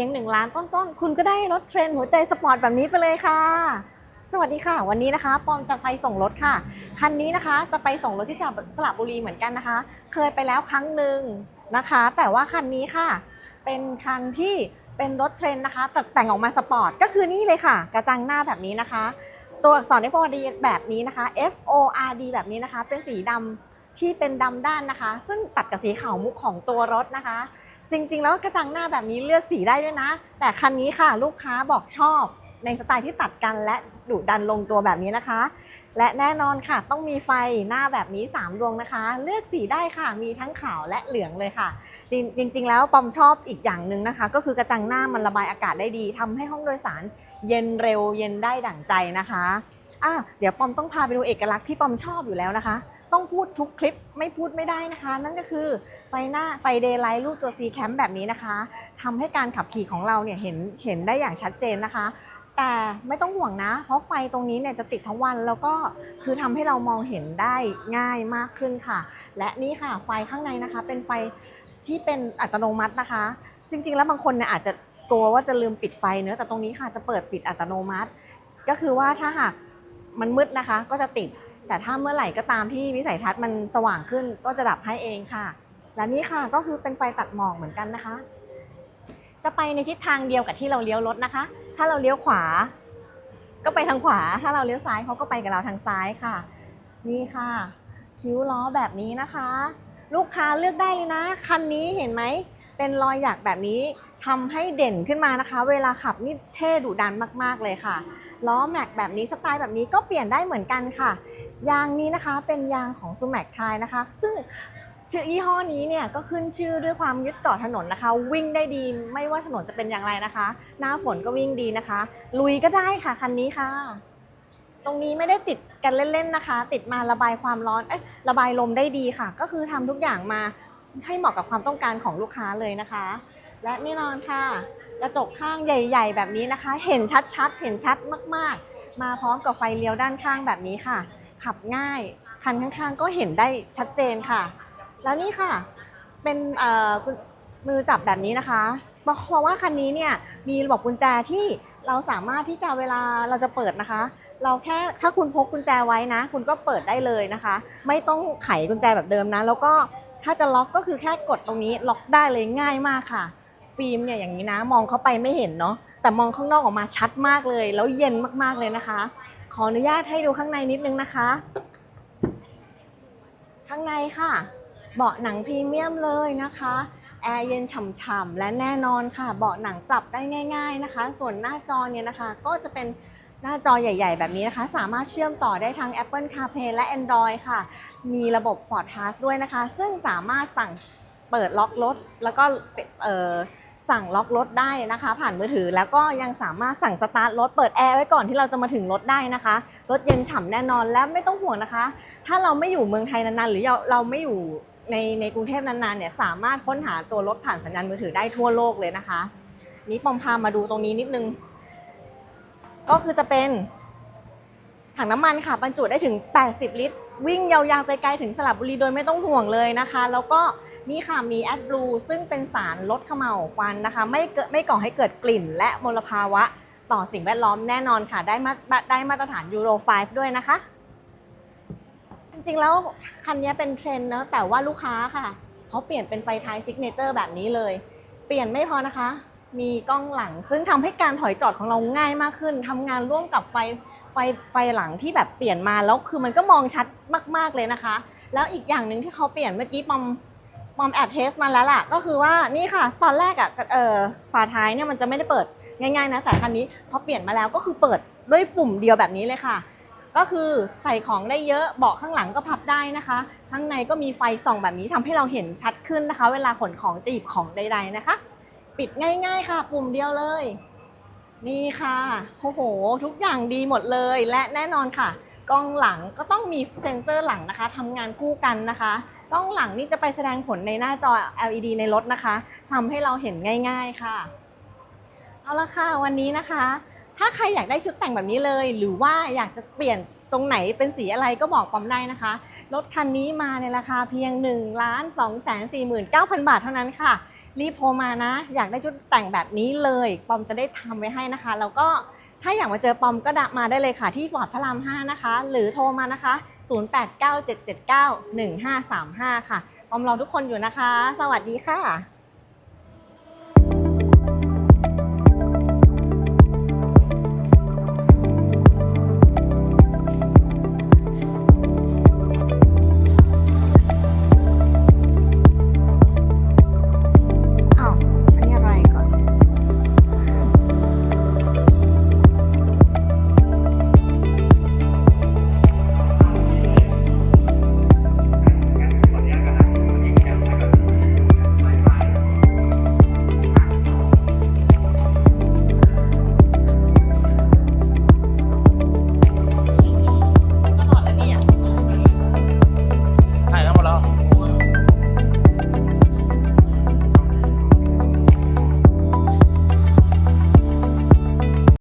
พียง 1 ล้านต้นๆ คุณก็ได้รถเทรนหัวใจสปอร์ตแบบนี้ไปเลยค่ะ สวัสดีค่ะ วันนี้นะคะปอมจะไปส่งรถค่ะ คันนี้นะคะจะไปส่งรถที่สระสระบุรีเหมือนกันนะคะ เคยไปแล้วครั้งหนึ่งนะคะ แต่ว่าคันนี้ค่ะ เป็นคันที่เป็นรถเทรนนะคะแต่แต่งออกมาสปอร์ตก็คือนี่เลยค่ะ กระจังหน้าแบบนี้นะคะ ตัวอักษร F O R D แบบนี้นะคะ F O R D แบบนี้นะคะ เป็นสีดำที่เป็นดำด้านนะคะ ซึ่งตัดกับสีขาวมุกของตัวรถนะคะ จริง ๆ แล้วกระจังหน้าแบบนี้เลือกสีได้ด้วยนะ แต่คันนี้ค่ะลูกค้าบอกชอบในสไตล์ที่ตัดกันและดุดันลงตัวแบบนี้นะคะ และแน่นอนค่ะ ต้องมีไฟหน้าแบบนี้ 3 ดวงนะคะ เลือกสีได้ค่ะ มีทั้งขาวและเหลืองเลยค่ะ จริงจริงๆแล้วปอมชอบอีกอย่างหนึ่งนะคะ ก็คือกระจังหน้ามันระบายอากาศได้ดีทำให้ห้องโดยสารเย็นเร็วเย็นได้ดั่งใจนะคะ อะเดี๋ยวปอมต้องพาไปดูเอกลักษณ์ที่ปอมชอบอยู่แล้วนะคะ ต้องพูดทุกคลิปไม่พูดไม่ได้นะคะ นั่นก็คือไฟหน้าไฟเดย์ไลท์รูปตัว C Cam แบบนี้นะคะทำให้การขับขี่ของเราเนี่ยเห็นเห็นได้อย่างชัดเจนนะคะ แต่ไม่ต้องห่วงนะ เพราะไฟตรงนี้เนี่ยจะติดทั้งวันแล้วก็คือทำให้เรามองเห็นได้ง่ายมากขึ้นค่ะ และนี่ค่ะไฟข้างในนะคะ เป็นไฟที่เป็นอัตโนมัตินะคะ จริง ๆ แล้วบางคนเนี่ยอาจจะกลัวว่าจะลืมปิดไฟเนอะแต่ตรงนี้ค่ะจะเปิดปิดอัตโนมัติ ก็คือว่าถ้าหาก มันมืดนะคะ ก็จะติด แต่ถ้าเมื่อไหร่ก็ตามที่วิสัยทัศน์มันสว่างขึ้นก็จะดับให้เองค่ะ และนี่ค่ะก็คือเป็นไฟตัดหมอกเหมือนกันนะคะ จะไปในทิศทางเดียวกับที่เราเลี้ยวรถนะคะ ถ้าเราเลี้ยวขวา ก็ไปทางขวา ถ้าเราเลี้ยวซ้ายเขาก็ไปกับเราทางซ้ายค่ะ นี่ค่ะ คิ้วล้อแบบนี้นะคะ ลูกค้าเลือกได้เลยนะ คันนี้เห็นไหมเป็นรอยหยักแบบนี้ทำให้เด่นขึ้นมานะคะ เวลาขับนี่เท่ดุดันมาก ๆ เลยค่ะ ล้อแม็กแบบนี้สไตล์แบบนี้ก็เปลี่ยนได้เหมือนกันค่ะ ยางนี้นะคะเป็นยางของซูแม็กไทยนะคะ ซึ่งชื่อยี่ห้อนี้เนี่ยก็ขึ้นชื่อด้วยความยึดเกาะถนนนะคะ วิ่งได้ดีไม่ว่าถนนจะเป็นอย่างไรนะคะ หน้าฝนก็วิ่งดีนะคะ ลุยก็ได้ค่ะคันนี้ค่ะ ตรงนี้ไม่ได้ติดกันเล่นๆนะคะ ติดมาระบายความร้อนเอ้ยระบายลมได้ดีค่ะ ก็คือทำทุกอย่างมาให้เหมาะกับความต้องการของลูกค้าเลยนะคะ และแน่นอนค่ะ กระจกข้างใหญ่ ๆ แบบนี้นะคะ เห็นชัดๆ เห็นชัดมากๆ มาพร้อมกับไฟเลี้ยวด้านข้างแบบนี้ค่ะ ขับง่าย คันข้างๆ ก็เห็นได้ชัดเจนค่ะ แล้วนี่ค่ะ เป็นมือจับแบบนี้นะคะเพราะว่าคันนี้เนี่ยมีระบบกุญแจที่เราสามารถที่จะเวลาเราจะเปิดนะคะ เราแค่ถ้าคุณพกกุญแจไว้นะ คุณก็เปิดได้เลยนะคะ ไม่ต้องไขกุญแจแบบเดิมนะ แล้วก็ถ้าจะล็อกก็คือแค่กดตรงนี้ล็อกได้เลยง่ายมากค่ะ ฟิล์มเนี่ยอย่างนี้นะ มองเข้าไปไม่เห็นเนาะแต่มองข้างนอกออกมาชัดมากเลย แล้วเย็นมากๆเลยนะคะ ขออนุญาตให้ดูข้างในนิดนึงนะคะ ข้างในค่ะ เบาะหนังพรีเมียมเลยนะคะแอร์เย็นฉ่ำๆและแน่นอนค่ะ เบาะหนังปรับได้ง่าย ๆนะคะ ส่วนหน้าจอเนี่ยนะคะ ก็จะเป็นหน้าจอใหญ่ ๆ แบบนี้นะคะ สามารถเชื่อมต่อได้ทั้ง Apple CarPlay และ Android ค่ะ มีระบบ Ford Pass ด้วยนะคะ ซึ่งสามารถสั่งเปิดล็อกรถ แล้วก็เสั่งล็อกรถได้นะคะ ผ่านมือถือแล้วก็ยังสามารถสั่งสตาร์ทรถเปิดแอร์ไว้ก่อนที่เราจะมาถึงรถได้นะคะ รถเย็นฉ่ำแน่นอนและไม่ต้องห่วงนะคะ ถ้าเราไม่อยู่เมืองไทยนานๆ หรือเราเราไม่อยู่ในในกรุงเทพนานๆเนี่ยสามารถค้นหาตัวรถผ่านสัญญาณมือถือได้ทั่วโลกเลยนะคะ นี้ปอมพามาดูตรงนี้นิดนึง ก็คือจะเป็นถังน้ำมันค่ะบรรจุได้ถึง 80 ลิตร วิ่งยาวๆไกลๆถึงสระบุรีโดยไม่ต้องห่วงเลยนะคะ แล้วก็ นี่ค่ะมีแอดบลูซึ่งเป็นสารลดขม่าวควันนะคะ ไม่เกิดไม่ก่อให้เกิดกลิ่น และมลภาวะต่อสิ่งแวดล้อมแน่นอนค่ะได้มาได้มาตรฐานยูโร 5 ด้วยนะคะ จริงๆแล้วคันนี้เป็นเทรนด์เนะแต่ว่าลูกค้าค่ะเขาเปลี่ยนเป็นไฟท้ายซิกเนเจอร์แบบนี้เลย เปลี่ยนไม่พอนะคะ มีกล้องหลัง ซึ่งทำให้การถอยจอดของเราง่ายมากขึ้นทำงานร่วมกับไฟไฟไฟหลังที่แบบเปลี่ยนมาแล้วคือมันก็มองชัดมาก ๆเลยนะคะ แล้วอีกอย่างหนึ่งที่เขาเปลี่ยนเมื่อกี้ปอม ปอมแอบเทสมาแล้วล่ะ ก็คือว่านี่ค่ะ ตอนแรกอะเออฝาท้ายเนี่ยมันจะไม่ได้เปิดง่ายๆนะแต่คันนี้เขาเปลี่ยนมาแล้วก็คือเปิดด้วยปุ่มเดียวแบบนี้เลยค่ะ ก็คือใส่ของได้เยอะเบาะข้างหลังก็พับได้นะคะ ข้างในก็มีไฟส่องแบบนี้ทำให้เราเห็นชัดขึ้นนะคะ เวลาขนของจะหยิบของใด ๆนะคะ ปิดง่าย ๆ ค่ะ ปุ่มเดียวเลย นี่ค่ะโอ้โห ทุกอย่างดีหมดเลย และแน่นอนค่ะกล้องหลังก็ต้องมีเซ็นเซอร์หลังนะคะทำงานคู่กันนะคะ กล้องหลังนี่จะไปแสดงผลในหน้าจอ LED ในรถนะคะทำให้เราเห็นง่าย ๆค่ะ เอาละค่ะวันนี้นะคะ ถ้าใครอยากได้ชุดแต่งแบบนี้เลย หรือว่าอยากจะเปลี่ยนตรงไหนเป็นสีอะไรก็บอกปอมได้นะคะ รถคันนี้มาในราคาเพียง1ล้าน2 4 9 0 0 0 บาทเท่านั้นค่ะ รีบโทรมานะ อยากได้ชุดแต่งแบบนี้เลย ปอมจะได้ทำไว้ให้นะคะ แล้วก็ ถ้าอยากมาเจอปอมก็มาได้เลยค่ะที่ฟอร์ดพระราม 5 นะคะ หรือโทรมานะคะ 0897791535 ค่ะ ปอมรอทุกคนอยู่นะคะ สวัสดีค่ะ